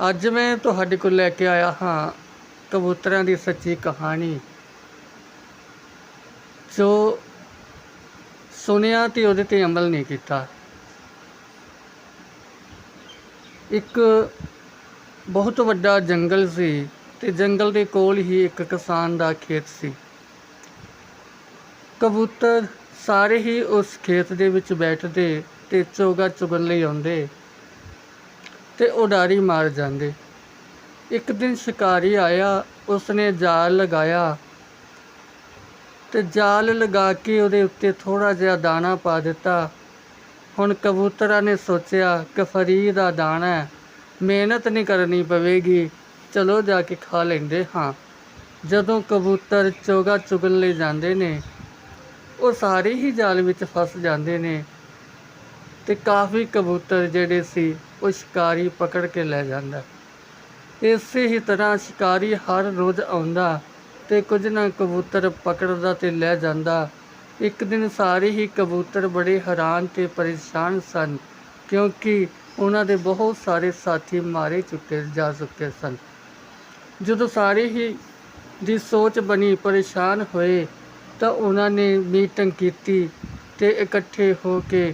ਅੱਜ ਮੈਂ ਤੁਹਾਡੇ ਕੋਲ ਲੈ ਕੇ ਆਇਆ ਹਾਂ ਕਬੂਤਰਾਂ ਦੀ ਸੱਚੀ ਕਹਾਣੀ। ਜੋ ਸੁਣਿਆ ਤੇ ਉਹਦੇ ਤੇ ਅਮਲ ਨਹੀਂ ਕੀਤਾ। ਇੱਕ ਬਹੁਤ ਵੱਡਾ ਜੰਗਲ ਸੀ ਤੇ ਜੰਗਲ ਦੇ ਕੋਲ ਹੀ ਇੱਕ ਕਿਸਾਨ ਦਾ ਖੇਤ ਸੀ। ਕਬੂਤਰ ਸਾਰੇ ਹੀ ਉਸ ਖੇਤ ਦੇ ਵਿੱਚ ਬੈਠਦੇ ਤੇ ਚੋਗਾ ਚੁਗਣ ਲਈ ਆਉਂਦੇ। ਤੇ ਉਡਾਰੀ ਮਾਰ ਜਾਂਦੇ। ਇੱਕ ਦਿਨ ਸ਼ਿਕਾਰੀ ਆਇਆ, ਉਸਨੇ ਜਾਲ ਲਗਾਇਆ ਤੇ ਜਾਲ ਲਗਾ ਕੇ ਉਹਦੇ ਉੱਤੇ ਥੋੜਾ ਜਿਹਾ ਦਾਣਾ ਪਾ ਦਿੱਤਾ। ਹੁਣ ਕਬੂਤਰਾਂ ਨੇ ਸੋਚਿਆ ਕਿ ਫਰੀ ਦਾ ਦਾਣਾ ਹੈ, ਮਿਹਨਤ ਨਹੀਂ ਕਰਨੀ ਪਵੇਗੀ, ਚਲੋ ਜਾ ਕੇ ਖਾ ਲੈਂਦੇ ਹਾਂ। ਜਦੋਂ ਕਬੂਤਰ ਚੋਗਾ ਚੁਗਣ ਲਈ ਜਾਂਦੇ ਨੇ, ਉਹ ਸਾਰੇ ਹੀ ਜਾਲ ਵਿੱਚ ਫਸ ਜਾਂਦੇ ਨੇ। ਤੇ ਕਾਫੀ ਕਬੂਤਰ ਜਿਹੜੇ ਸੀ, ਉਹ ਸ਼ਿਕਾਰੀ ਪਕੜ ਕੇ ਲੈ ਜਾਂਦਾ। ਇਸੇ ਹੀ ਤਰ੍ਹਾਂ ਸ਼ਿਕਾਰੀ ਹਰ ਰੋਜ਼ ਆਉਂਦਾ ਤੇ ਕੁਝ ਨਾ ਕਬੂਤਰ ਪਕੜਦਾ ਤੇ ਲੈ ਜਾਂਦਾ। ਇੱਕ ਦਿਨ ਸਾਰੇ ਹੀ ਕਬੂਤਰ ਬੜੇ ਹੈਰਾਨ ਤੇ ਪਰੇਸ਼ਾਨ ਸਨ, ਕਿਉਂਕਿ ਉਹਨਾਂ ਦੇ ਬਹੁਤ ਸਾਰੇ ਸਾਥੀ ਮਾਰੇ ਚੁੱਕੇ ਜਾ ਚੁੱਕੇ ਸਨ। ਜਦੋਂ ਸਾਰੇ ਹੀ ਦੀ ਸੋਚ ਬਣੀ ਪਰੇਸ਼ਾਨ ਹੋਏ ਤਾਂ ਉਹਨਾਂ ਨੇ ਮੀਟਿੰਗ ਕੀਤੀ ਤੇ ਇਕੱਠੇ ਹੋ ਕੇ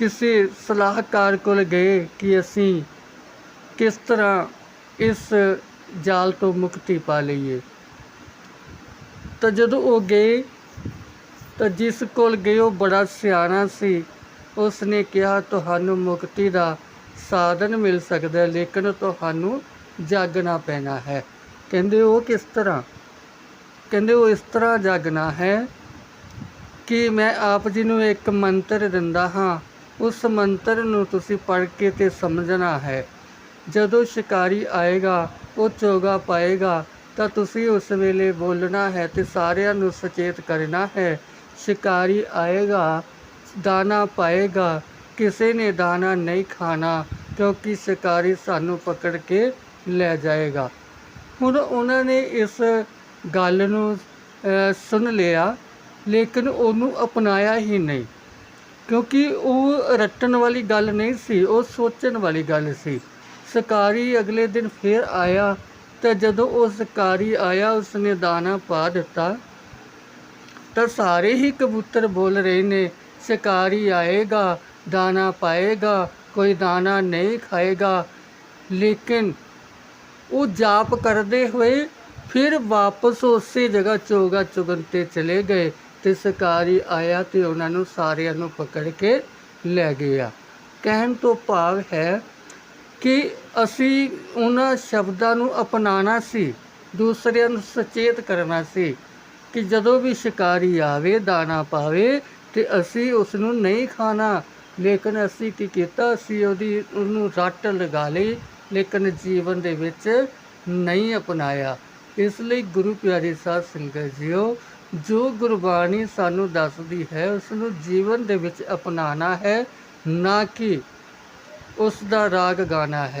ਕਿਸੇ ਸਲਾਹਕਾਰ ਕੋਲ ਗਏ ਕਿ ਅਸੀਂ ਕਿਸ ਤਰ੍ਹਾਂ ਇਸ ਜਾਲ ਤੋਂ ਮੁਕਤੀ ਪਾ ਲਈਏ। ਤਾਂ ਜਦੋਂ ਉਹ ਗਏ, ਤਾਂ ਜਿਸ ਕੋਲ ਗਏ ਉਹ ਬੜਾ ਸਿਆਣਾ ਸੀ। ਉਸ ਨੇ ਕਿਹਾ, ਤੁਹਾਨੂੰ ਮੁਕਤੀ ਦਾ ਸਾਧਨ ਮਿਲ ਸਕਦਾ, ਲੇਕਿਨ ਤੁਹਾਨੂੰ ਜਾਗਣਾ ਪੈਣਾ ਹੈ। ਕਹਿੰਦੇ, ਉਹ ਕਿਸ ਤਰ੍ਹਾਂ? ਕਹਿੰਦੇ, ਉਹ ਇਸ ਤਰ੍ਹਾਂ ਜਾਗਣਾ ਹੈ ਕਿ ਮੈਂ ਆਪ ਜੀ ਨੂੰ ਇੱਕ ਮੰਤਰ ਦਿੰਦਾ ਹਾਂ ਉਸ ਮੰਤਰ ਨੂੰ ਤੁਸੀਂ ਪੜ੍ਹ ਕੇ ਤੇ ਸਮਝਣਾ ਹੈ। ਜਦੋਂ ਸ਼ਿਕਾਰੀ ਆਏਗਾ, ਉਹ ਚੋਗਾ ਪਾਏਗਾ, ਤਾਂ ਤੁਸੀਂ ਉਸ ਵੇਲੇ ਬੋਲਣਾ ਹੈ ਤੇ ਸਾਰਿਆਂ ਨੂੰ ਸੁਚੇਤ ਕਰਨਾ ਹੈ। ਸ਼ਿਕਾਰੀ ਆਏਗਾ, ਦਾਣਾ ਪਾਏਗਾ, ਕਿਸੇ ਨੇ ਦਾਣਾ ਨਹੀਂ ਖਾਣਾ, ਕਿਉਂਕਿ ਸ਼ਿਕਾਰੀ ਸਾਨੂੰ ਪਕੜ ਕੇ ਲੈ ਜਾਏਗਾ। ਹੁਣ ਉਹਨਾਂ ਨੇ ਇਸ ਗੱਲ ਨੂੰ ਸੁਣ ਲਿਆ, ਲੇਕਿਨ ਉਹਨੂੰ ਅਪਣਾਇਆ ਹੀ ਨਹੀਂ। ਕਿਉਂਕਿ ਉਹ ਰੱਟਣ ਵਾਲੀ ਗੱਲ ਨਹੀਂ ਸੀ, ਉਹ ਸੋਚਣ ਵਾਲੀ ਗੱਲ ਸੀ। ਸ਼ਿਕਾਰੀ ਅਗਲੇ ਦਿਨ ਫੇਰ ਆਇਆ ਤਾਂ ਜਦੋਂ ਉਹ ਸ਼ਿਕਾਰੀ ਆਇਆ, ਉਸਨੇ ਦਾਣਾ ਪਾ ਦਿੱਤਾ। ਤਾਂ ਸਾਰੇ ਹੀ ਕਬੂਤਰ ਬੋਲ ਰਹੇ ਨੇ, ਸ਼ਿਕਾਰੀ ਆਏਗਾ, ਦਾਣਾ ਪਾਏਗਾ, ਕੋਈ ਦਾਣਾ ਨਹੀਂ ਖਾਏਗਾ। ਲੇਕਿਨ ਉਹ ਜਾਪ ਕਰਦੇ ਹੋਏ ਫਿਰ ਵਾਪਸ ਉਸੇ ਜਗ੍ਹਾ ਚੋਗਾ ਚੁਗਣ ਤੇ ਚਲੇ ਗਏ। ਤੇ ਸ਼ਿਕਾਰੀ ਆਇਆ ਤੇ ਉਹਨਾਂ ਨੂੰ ਸਾਰਿਆਂ ਨੂੰ ਪਕੜ ਕੇ ਲੈ ਗਿਆ। ਕਹਿਣ ਤੋਂ ਭਾਵ ਹੈ ਕਿ ਅਸੀਂ ਉਹਨਾਂ ਸ਼ਬਦਾਂ ਨੂੰ ਅਪਣਾਉਣਾ ਸੀ, ਦੂਸਰਿਆਂ ਨੂੰ ਸੁਚੇਤ ਕਰਨਾ ਸੀ ਕਿ ਜਦੋਂ ਵੀ ਸ਼ਿਕਾਰੀ ਆਵੇ, ਦਾਣਾ ਪਾਵੇ ਤੇ ਅਸੀਂ ਉਸ ਨੂੰ ਨਹੀਂ ਖਾਣਾ। ਲੇਕਿਨ ਅਸੀਂ ਕੀ ਕੀਤਾ? ਅਸੀਂ ਉਹਦੀ, ਉਹਨੂੰ ਰੱਟ ਲਗਾ ਲਈ, ਲੇਕਿਨ ਜੀਵਨ ਦੇ ਵਿੱਚ ਨਹੀਂ ਅਪਣਾਇਆ। ਇਸ ਲਈ ਗੁਰੂ ਪਿਆਰੇ ਸਾਧ ਸੰਗਤ ਜੀਓ ਜੋ ਗੁਰਬਾਣੀ ਸਾਨੂੰ ਦੱਸਦੀ ਹੈ ਉਸ ਨੂੰ ਜੀਵਨ ਦੇ ਵਿੱਚ ਅਪਣਾਉਣਾ ਹੈ, ਨਾ ਕਿ ਉਸ ਦਾ ਰਾਗ ਗਾਣਾ ਹੈ।